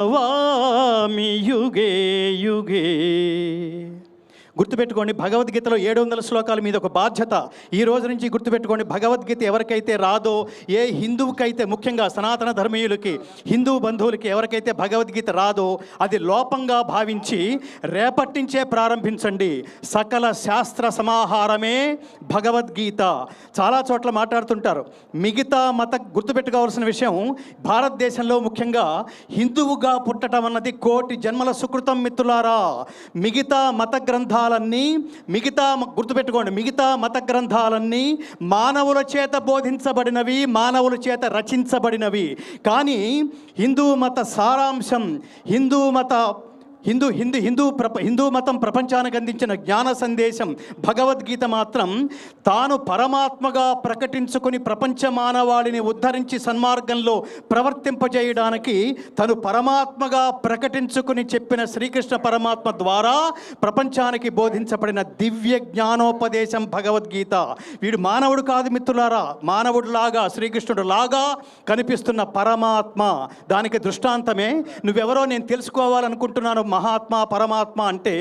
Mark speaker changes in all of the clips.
Speaker 1: వామి యుగే యుగే గుర్తుపెట్టుకోండి భగవద్గీతలో ఏడు వందల శ్లోకాల మీద ఒక బాధ్యత. ఈ రోజు నుంచి గుర్తుపెట్టుకోండి భగవద్గీత ఎవరికైతే రాదో ఏ హిందువుకైతే ముఖ్యంగా సనాతన ధర్మీయులకి హిందూ బంధువులకి ఎవరికైతే భగవద్గీత రాదో అది లోపంగా భావించి రేపట్టించే ప్రారంభించండి. సకల శాస్త్ర సమాహారమే భగవద్గీత. చాలా చోట్ల మాట్లాడుతుంటారు. మిగతా మత గుర్తుపెట్టుకోవాల్సిన విషయం భారతదేశంలో ముఖ్యంగా హిందువుగా పుట్టడం అన్నది కోటి జన్మల సుకృతం మిత్రులారా. మిగతా మత గ్రంథాలన్నీ మిగతా గుర్తుపెట్టుకోండి మిగతా మత గ్రంథాలన్నీ మానవుల చేత బోధించబడినవి మానవుల చేత రచించబడినవి. కానీ హిందూ మత సారాంశం హిందూ మత హిందూ హిందూ హిందూ ప్రప హిందూ మతం ప్రపంచానికి అందించిన జ్ఞాన సందేశం భగవద్గీత మాత్రం తాను పరమాత్మగా ప్రకటించుకుని ప్రపంచ మానవాళిని ఉద్ధరించి సన్మార్గంలో ప్రవర్తింపజేయడానికి తను పరమాత్మగా ప్రకటించుకుని చెప్పిన శ్రీకృష్ణ పరమాత్మ ద్వారా ప్రపంచానికి బోధించబడిన దివ్య జ్ఞానోపదేశం భగవద్గీత. వీడు మానవుడు కాదు మిత్రులారా. మానవుడిలాగా శ్రీకృష్ణుడు లాగా కనిపిస్తున్న పరమాత్మ. దానికి దృష్టాంతమే నువ్వెవరో నేను తెలుసుకోవాలనుకుంటున్నాను. మహాత్మ పరమాత్మ అంటే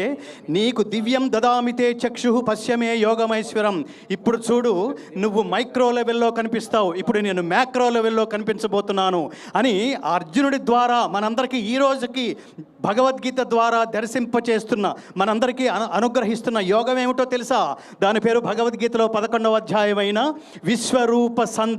Speaker 1: నీకు దివ్యం దదామితే చక్షు పశ్యమే యోగమైశ్వరం. ఇప్పుడు చూడు నువ్వు మైక్రో లెవెల్లో కనిపిస్తావు. ఇప్పుడు నేను మ్యాక్రో లెవెల్లో కనిపించబోతున్నాను అని అర్జునుడి ద్వారా మనందరికీ ఈ రోజుకి భగవద్గీత ద్వారా దర్శింపచేస్తున్న మనందరికీ అనుగ్రహిస్తున్న యోగం ఏమిటో తెలుసా? దాని పేరు భగవద్గీతలో పదకొండవ అధ్యాయమైన విశ్వరూప సంద